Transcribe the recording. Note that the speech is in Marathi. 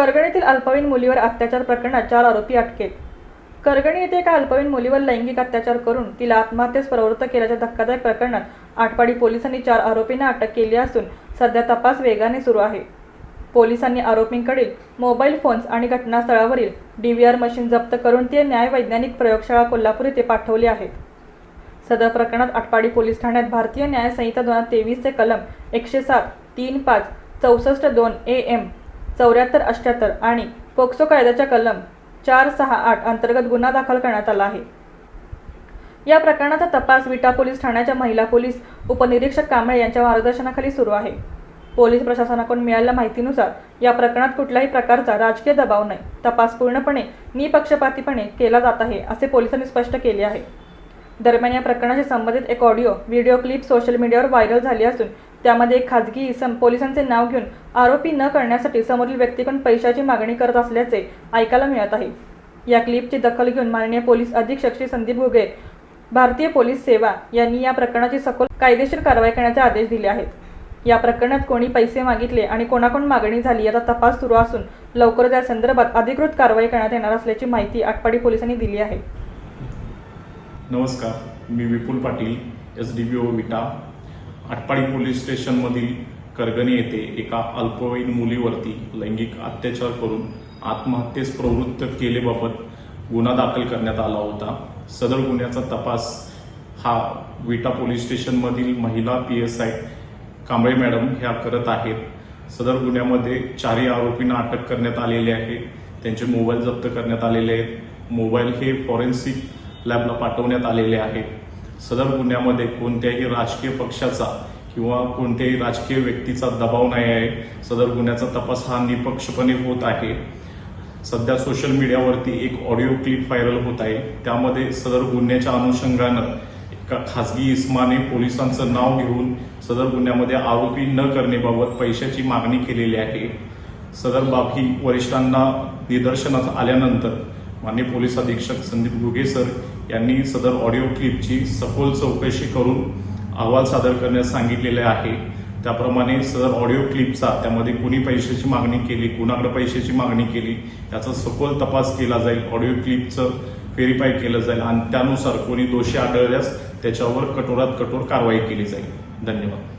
करगणीतील अल्पवयीन मुलीवर अत्याचार प्रकरणात चार आरोपी अटकेत. करगणी येथे एका अल्पवयीन मुलीवर लैंगिक अत्याचार करून तिला आत्महत्येस प्रवृत्त केल्याच्या धक्कादायक प्रकरणात आटपाडी पोलिसांनी चार आरोपींना अटक केली असून सध्या तपास वेगाने सुरू आहे. पोलिसांनी आरोपींकडील मोबाईल फोन्स आणि घटनास्थळावरील डी व्ही आर मशीन जप्त करून ते न्यायवैज्ञानिक प्रयोगशाळा कोल्हापूर येथे पाठवले आहेत. सदर प्रकरणात आटपाडी पोलीस ठाण्यात भारतीय न्याय संहिता दोन हजार तेवीसचे कलम एकशे सात तीन पाच चौसष्ट दोन ए एम चौऱ्याहत्तर अठ्ठ्याहत्तर आणि पोक्सो कायद्याच्या कलम चार सहा आठ अंतर्गत गुन्हा दाखल करण्यात आला आहे. या प्रकरणाचा तपास विटा पोलीस ठाण्याच्या महिला पोलीस उपनिरीक्षक कांबळे यांच्या मार्गदर्शनाखाली सुरू आहे. पोलीस प्रशासनाकडून मिळालेल्या माहितीनुसार या प्रकरणात कुठल्याही प्रकारचा राजकीय दबाव नाही. तपास पूर्णपणे निपक्षपातीपणे केला जात आहे असे पोलिसांनी स्पष्ट केले आहे. दरम्यान या प्रकरणाशी संबंधित एक ऑडिओ व्हिडिओ क्लिप सोशल मीडियावर व्हायरल झाली असून त्यामध्ये एक खाजगी इसम पोलिसांचे नाव घेऊन आरोपी न करण्यासाठी समोरील व्यक्तीकडून पैशाची मागणी करत असल्याचे ऐकायला मिळत आहे. या क्लिपची दखल घेऊन माननीय पोलीस अधीक्षक श्री संदीप घुगे भारतीय पोलीस सेवा यांनी या प्रकरणाची सखोल कायदेशीर कारवाई करण्याचे आदेश दिले आहेत. या प्रकरणात कोणी पैसे मागितले आणि कोणाकडून मागणी झाली याचा तपास सुरू असून लवकरच या संदर्भात अधिकृत कारवाई करण्यात येणार असल्याची माहिती आटपाडी पोलिसांनी दिली आहे. नमस्कार मी Vipul Patil S D B O Vita Atpadi police स्टेशनमधील Kargani येथे एका अल्पवयीन मुलीवरती लैंगिक अत्याचार करून आत्महत्येस प्रवृत्त केलेबाबत गुन्हा दाखल करण्यात आला होता. सदर गुन्ह्याचा तपास हा विटा पोलीस स्टेशनमधील महिला P S I Kamble madam ह्या करत आहेत. सदर गुन्ह्यामध्ये चारही आरोपींना अटक करण्यात आलेली आहे. त्यांचे मोबाईल जप्त करण्यात आलेले आहेत. मोबाईल हे फॉरेन्सिक लॅबला पाठवण्यात आलेले आहेत. सदर गुन्ह्यामध्ये कोणत्याही राजकीय पक्षाचा किंवा कोणत्याही राजकीय व्यक्तीचा दबाव नाही आहे. सदर गुन्ह्याचा तपास हा निपक्षपणे होत आहे. सध्या सोशल मीडियावरती एक ऑडिओ क्लिप व्हायरल होत आहे. त्यामध्ये सदर गुन्ह्याच्या अनुषंगानं एका खासगी इस्माने पोलिसांचं नाव घेऊन सदर गुन्ह्यामध्ये आरोपी न करण्याबाबत पैशाची मागणी केलेली आहे. सदर बाब ही वरिष्ठांना निदर्शनास आल्यानंतर माननीय पोलीस अधीक्षक संदीप घुगे सर यांनी सदर ऑडिओ क्लिपची सखोल चौकशी करून अहवाल सादर करण्यास सांगितलेले आहे. त्याप्रमाणे सदर ऑडिओ क्लिपचा त्यामध्ये कोणी पैशाची मागणी केली कुणाकडे पैशाची मागणी केली याचा सखोल तपास केला जाईल ऑडिओ क्लिपचं व्हेरीफाय केलं जाईल आणि त्यानुसार कोणी दोषी आढळल्यास त्याच्यावर कठोरात कठोर कारवाई केली जाईल. धन्यवाद.